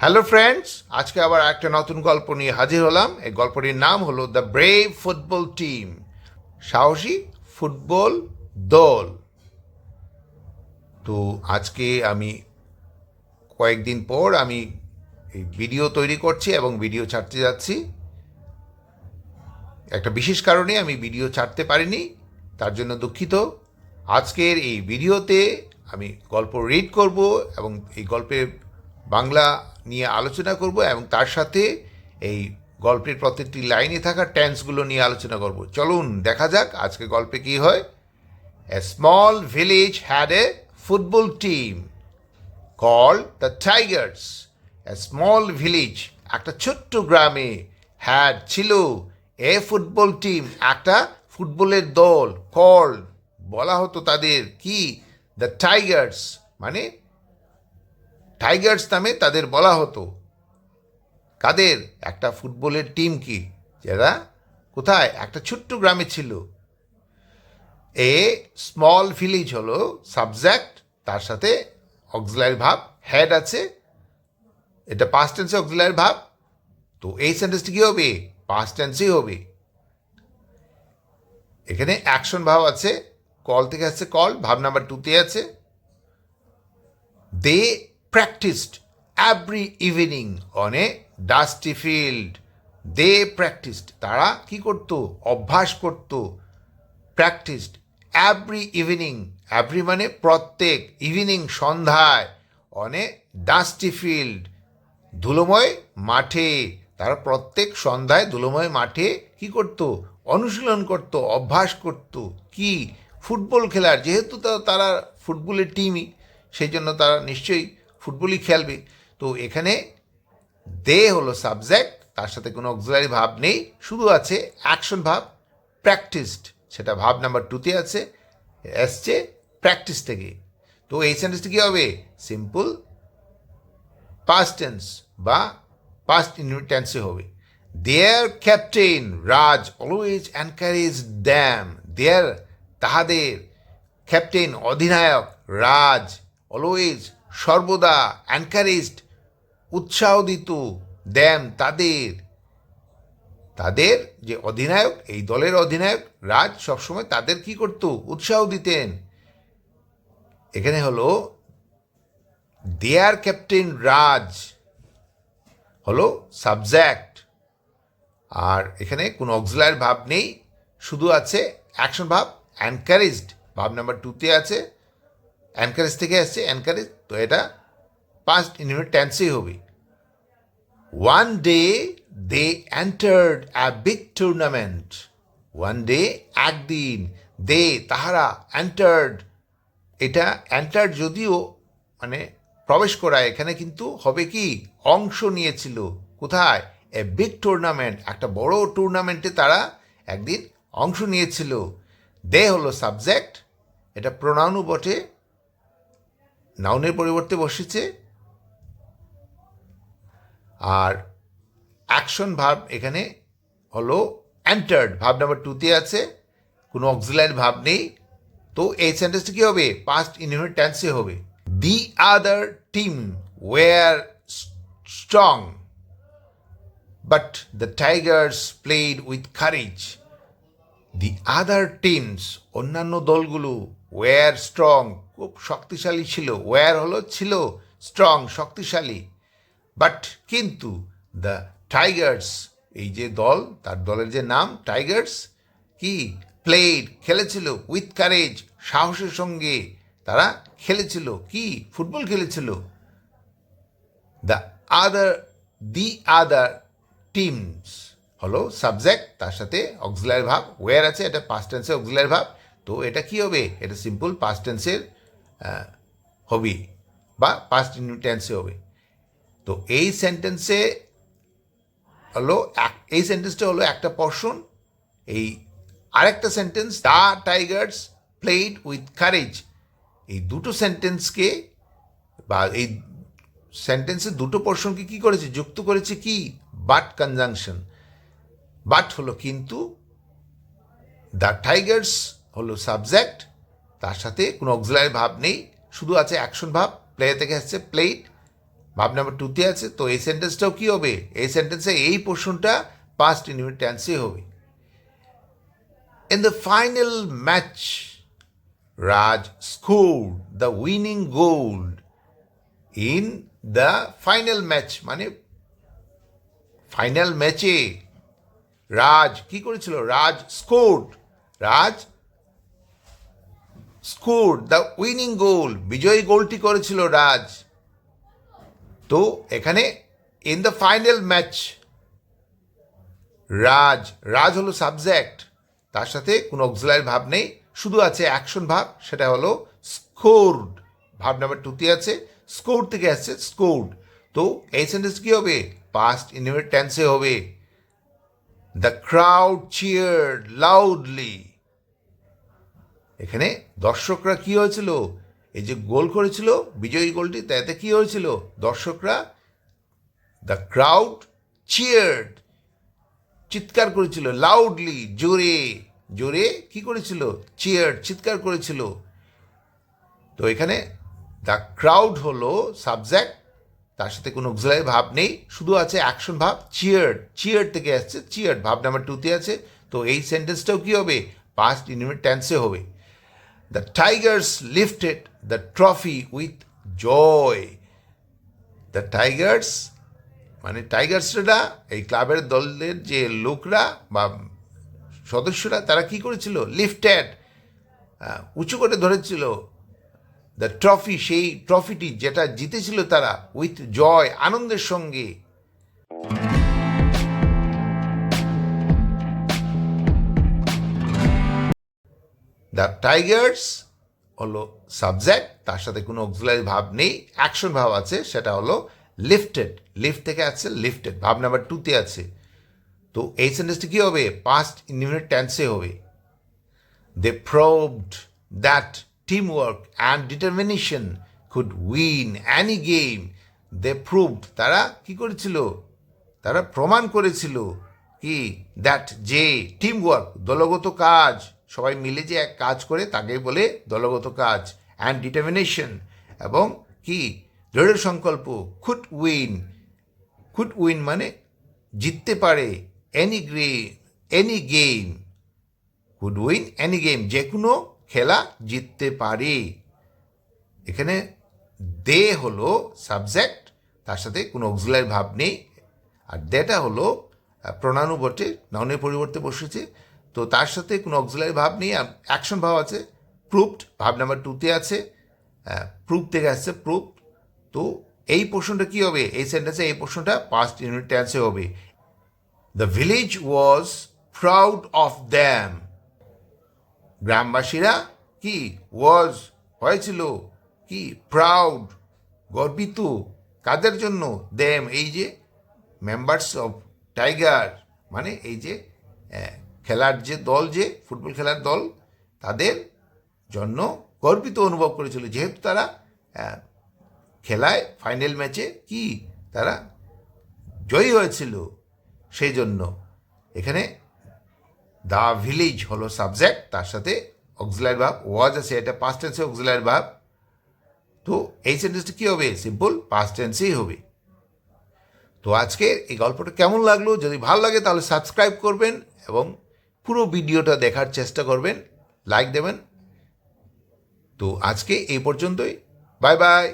Hello friends আজকে আবার একটা নতুন গল্প নিয়ে হাজির হলাম। এই গল্পটির নাম হলো দ্য ব্রেভ ফুটবল টিম সাহসী ফুটবল দল। তো আজকে আমি কয়েকদিন পর আমি এই ভিডিও তৈরি করছি এবং ভিডিও ছাড়তে যাচ্ছি। একটা বিশেষ কারণে আমি ভিডিও ছাড়তে পারিনি, তার জন্য দুঃখিত। আজকের এই ভিডিওতে আমি গল্প রিড করব এবং এই গল্পের বাংলা নিয়ে আলোচনা করব এবং তার সাথে এই গল্পের প্রত্যেকটি লাইনে থাকা ট্যান্সগুলো নিয়ে আলোচনা করব। চলুন দেখা যাক আজকে গল্পে কি হয়। A small village had a football team call the tigers A small village একটা ছোট্ট গ্রামে হ্যাড ছিল এ ফুটবল টিম একটা ফুটবলের দল কল বলা হতো তাদের কি? দ্য টাইগার্স মানে টাইগার্স নামে তাদের বলা হতো। কাদের? একটা ফুটবলের টিম কি? যারা কোথায়? একটা ছোট্ট গ্রামে ছিল। এ স্মল ভিলেজ হলো সাবজেক্ট তার সাথে অক্সিলারি ভাব হ্যাড আছে। এটা পাস্ট টেন্সে অক্সিলারি ভাব। তো এই সেন্টেন্সটি কী হবে? পাস্ট টেন্সেই হবে। এখানে অ্যাকশন ভাব আছে কল থেকে আসছে কল ভাব নাম্বার টুতে আছে। They practised every evening on a dusty field they practised তারা কি করতো? অভ্যাস করতো। প্র্যাকটিসড এভরি ইভিনিং এভরি মানে প্রত্যেক ইভিনিং সন্ধ্যায় অনে ডাস্টি ফিল্ড ধুলোময় মাঠে। তারা প্রত্যেক সন্ধ্যায় ধুলোময় মাঠে কি করত? অনুশীলন করত, অভ্যাস করত। কি? ফুটবল খেলার, যেহেতু তারা ফুটবলের টিমই সেই জন্য তারা নিশ্চয়ই ফুটবলই খেলবে। তো এখানে দে হলো সাবজেক্ট তার সাথে কোনো অক্সিলারি ভাব নেই। শুধু আছে অ্যাকশন ভাব প্র্যাকটিসড সেটা ভাব নাম্বার টুতে আছে, এসছে প্র্যাকটিস থেকে। তো এই সেন্টেন্সটি কী হবে? সিম্পল পাস্ট টেন্স বা পাস্ট টেন্সে হবে। Their captain Raj always encourage them their তাহাদের ক্যাপ্টেন অধিনায়ক রাজ অলওয়েজ সর্বদা এনকারেজড উৎসাহ দিত দেন তাদের। তাদের যে অধিনায়ক, এই দলের অধিনায়ক, রাজ সবসময় তাদের কি করত? উৎসাহ দিতেন। এখানে হলো দেয়ার ক্যাপ্টেন রাজ হলো সাবজেক্ট আর এখানে কোনো অক্সিলার ভাব নেই, শুধু আছে অ্যাকশন ভাব এনকারেজড ভাব নাম্বার টুতে আছে এনকারেজ থেকে আসছে এনকারেজ তো এটা পাস্ট ইনভিট টেন্সেই হবে। One day they entered a big tournament one day একদিন দে তাহারা entered এটা এন্টার যদিও মানে প্রবেশ করা এখানে কিন্তু হবে কি? অংশ নিয়েছিল। কোথায়? এ বিগ টুর্নামেন্ট একটা বড় টুর্নামেন্টে তারা একদিন অংশ নিয়েছিল। দে হলো সাবজেক্ট এটা প্রোনাউনও বটে। নাউনের পরিবর্তে বসেছে। আর অ্যাকশন ভাব এখানে হলো অ্যান্টার্ড, ভাব নাম্বার টুতে আছে, কোনো অক্সিলারি ভাব নেই। তো এই সেন্টেন্সটা কী হবে? পাস্ট ইনহিমিট টেন্সে হবে। The other team were strong but the tigers played with courage the other teams অন্যান্য দলগুলো ওয়ার স্ট্রং খুব শক্তিশালী ছিল। ওয়ার হলো ছিল স্ট্রং শক্তিশালী। বাট কিন্তু দ্য টাইগার্স এই যে দল, তার দলের যে নাম টাইগার্স কি? প্লেড খেলেছিল উইথ কারেজ সাহসের সঙ্গে তারা খেলেছিল। কি? ফুটবল খেলেছিল। The other the other teams হলো সাবজেক্ট তার সাথে অক্সিলারি ভাব। ওয়ার আছে, এটা পাস্ট টেন্সের অক্সিলারি ভাব। তো এটা কি হবে? এটা সিম্পল পাস্ট টেন্সের হবে বা পাস্ট টেন্সে হবে। তো এই সেন্টেন্সে হলো এই সেন্টেন্সটা হলো একটা পর্শন এই আরেকটা sentence the tigers played with courage এই দুটো সেন্টেন্সকে বা এই সেন্টেন্সের দুটো পোর্শনকে কি করেছে? যুক্ত করেছে কি? বাট কনজাংশন বাট হলো কিন্তু দ্য টাইগার্স হলো সাবজেক্ট তার সাথে কোনো অক্সিলারি ভাব নেই। শুধু আছে অ্যাকশন ভাব প্লে থেকে আসছে প্লেট ভাব নাম্বার টুতে আছে, তো এই সেন্টেন্সটাও কী হবে? এই সেন্টেন্সে এই পোর্শনটা পাস্ট ইনডিফিনিট টেন্সে হবে। In the final match Raj scored the winning goal in the final match মানে ফাইনাল ম্যাচে রাজ কি করেছিল? Raj scored Raj scored the winning goal বিজয়ী গোলটি করেছিল রাজ। তো এখানে in the final match Raj Raj হলো সাবজেক্ট তার সাথে কোনো অক্সিলারি ভাব নেই। শুধু আছে অ্যাকশন ভাব, সেটা হলো স্কোরড ভাব নাম্বার টুতে আছে স্কোর থেকে আসছে স্কোর্ড তো এই সেন্টেন্স কী হবে? পাস্ট ইনভিট টেন্সে হবে। দ্য ক্রাউড চিয়ার্ড লাউডলি এখানে দর্শকরা কি হয়েছিল? এই যে গোল করেছিল, বিজয়ী গোলটি, তাতে কি হয়েছিল? দর্শকরা দ্য ক্রাউড চিয়ার্ড চিৎকার করেছিল লাউডলি জোরে জোরে কি করেছিল? চিয়ার চিৎকার করেছিল। তো এখানে দ্য ক্রাউড হলো সাবজেক্ট তার সাথে কোনো অক্সিলারি ভাব নেই, শুধু আছে অ্যাকশন ভাব চিয়ার চিয়ার থেকে আসছে চিয়ার ভাব নাম্বার টুতে আছে। তো এই সেন্টেন্সটাও কি হবে? পাস্ট ইনভিট টেন্সে হবে। The tigers lifted the trophy with joy the tigers মানে টাইগার্সরা এই ক্লাবের দলের যে লোকরা বা সদস্যরা, তারা কি করেছিল? লিফটেড উঁচু করে ধরেছিল দ্য ট্রফি সেই ট্রফিটি যেটা জিতেছিল তারা উইথ জয় আনন্দের সঙ্গে দ্য টাইগার্স হলো সাবজেক্ট তার সাথে কোনো অক্সিলারি ভাব নেই। অ্যাকশন ভাব আছে, সেটা হলো লিফটেড লিফট থেকে আছে লিফটেড ভাব নাম্বার টুতে আছে। তো এই সেন্টেন্সটি কী হবে? পাস্ট ইনডিফিনিট টেন্সে হবে। They proved that team work and determination could win any game they proved তারা কি করেছিল? তারা প্রমাণ করেছিল কি? দ্যাট যে টিম ওয়ার্ক দলগত কাজ সবাই মিলে যে এক কাজ করে তাকে বলে দলগত কাজ অ্যান্ড ডিটারমিনেশন এবং কি? দৃঢ় সংকল্প খুট উইন খুট উইন মানে জিততে পারে any grey any game could win any game যে কোনো খেলা জিততে পারে। এখানে দে হলো সাবজেক্ট তার সাথে কোনো অক্সিলারি ভাব নেই। আর দেটা হলো প্রণানু বটে নাউনের পরিবর্তে বসেছে। তো তার সাথে কোনো অক্সিলারি ভাব নেই অ্যাকশন ভাব আছে প্রুফড ভাব নাম্বার টুতে আছে প্রুফ থেকে আসছে প্রুফ তো এই পোর্শনটা কী হবে? এই সেন্টেন্সে এই পোর্শনটা পাস্ট ইউনিট টেন্সে হবে। The village was proud of them গ্রামবাসীরা কি ওয়াজ হয়েছিল, কি প্রাউড গর্বিত, কাদের জন্য? দ্যাম এই যে মেম্বার্স অফ টাইগার মানে এই যে খেলার যে দল যে, ফুটবল খেলার দল, তাদের জন্য গর্বিত অনুভব করেছিল। যেহেতু তারা খেলায় ফাইনাল ম্যাচে কি তারা জয়ী হয়েছিল সেই জন্য এখানে দ্য ভিলেজ হলো সাবজেক্ট তার সাথে অক্সিলারি ভাব ওয়াজ আছে, এটা পাস্ট টেন্সে অক্সিলারি ভাব। তো এই সেন্টেন্সটা কী হবে? সিম্পল পাস্ট টেন্সেই হবে। তো আজকে এই গল্পটা কেমন লাগল? যদি ভালো লাগে তাহলে সাবস্ক্রাইব করবেন এবং পুরো ভিডিওটা দেখার চেষ্টা করবেন লাইক দেবেন। তো আজকে এই পর্যন্তই। Bye bye